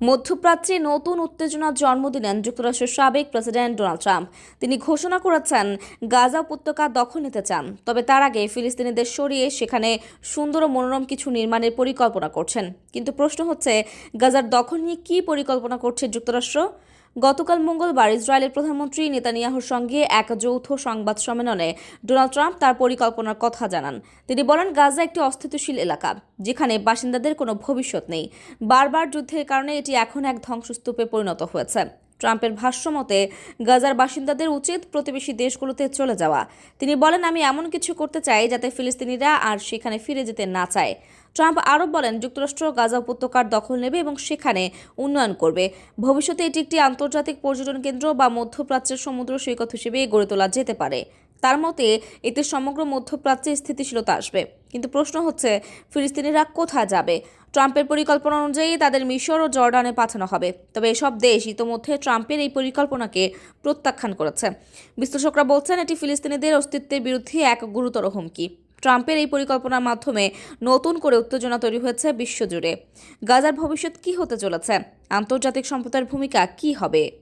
মধ্যপ্রাচ্যে নতুন উত্তেজনার জন্ম দিলেন যুক্তরাষ্ট্রের সাবেক প্রেসিডেন্ট ডোনাল্ড ট্রাম্প। তিনি ঘোষণা করেছেন, গাজা উপত্যকা দখল নিতে চান। তবে তার আগে ফিলিস্তিনিদের সরিয়ে সেখানে সুন্দর ও মনোরম কিছু নির্মাণের পরিকল্পনা করছেন। কিন্তু প্রশ্ন হচ্ছে, গাজার দখল নিয়ে কী পরিকল্পনা করছে যুক্তরাষ্ট্র? গতকাল মঙ্গলবার ইসরায়েলের প্রধানমন্ত্রী নেতানিয়াহুর সঙ্গে এক যৌথ সংবাদ সম্মেলনে ডোনাল্ড ট্রাম্প তার পরিকল্পনার কথা জানান। তিনি বলেন, গাজা একটি অস্থিতিশীল এলাকা, যেখানে বাসিন্দাদের কোনো ভবিষ্যৎ নেই। বারবার যুদ্ধের কারণে এটি এখন এক ধ্বংসস্তূপে পরিণত হয়েছে। ট্রাম্পের ভাষ্যমতে গাজার বাসিন্দাদের উচিত প্রতিবেশী দেশগুলোতে চলে যাওয়া। তিনি বলেন, আমি এমন কিছু করতে চাই যাতে ফিলিস্তিনিরা আর সেখানে ফিরে যেতে না চায়। ট্রাম্প আরও বলেন, যুক্তরাষ্ট্র গাজা উপত্যকার দখল নেবে এবং সেখানে উন্নয়ন করবে। ভবিষ্যতে এটি একটি আন্তর্জাতিক পর্যটন কেন্দ্র বা মধ্যপ্রাচ্যের সমুদ্র সৈকত হিসেবে গড়ে তোলা যেতে পারে। তার মতে, এতে সমগ্র মধ্যপ্রাচ্যে স্থিতিশীলতা আসবে। কিন্তু প্রশ্ন হচ্ছে, ফিলিস্তিনিরা কোথায় যাবে? ট্রাম্পের পরিকল্পনা অনুযায়ী তাদের মিশর ও জর্ডানে পাঠানো হবে। তবে এসব দেশ ইতোমধ্যে ট্রাম্পের এই পরিকল্পনাকে প্রত্যাখ্যান করেছে। বিশ্লেষকরা বলছেন, এটি ফিলিস্তিনিদের অস্তিত্বের বিরুদ্ধে এক গুরুতর হুমকি। ট্রাম্পের এই পরিকল্পনার মাধ্যমে নতুন করে উত্তেজনা তৈরি হয়েছে বিশ্বজুড়ে। গাজার ভবিষ্যৎ কী হতে চলেছে? আন্তর্জাতিক সম্প্রদায়ের ভূমিকা কী হবে?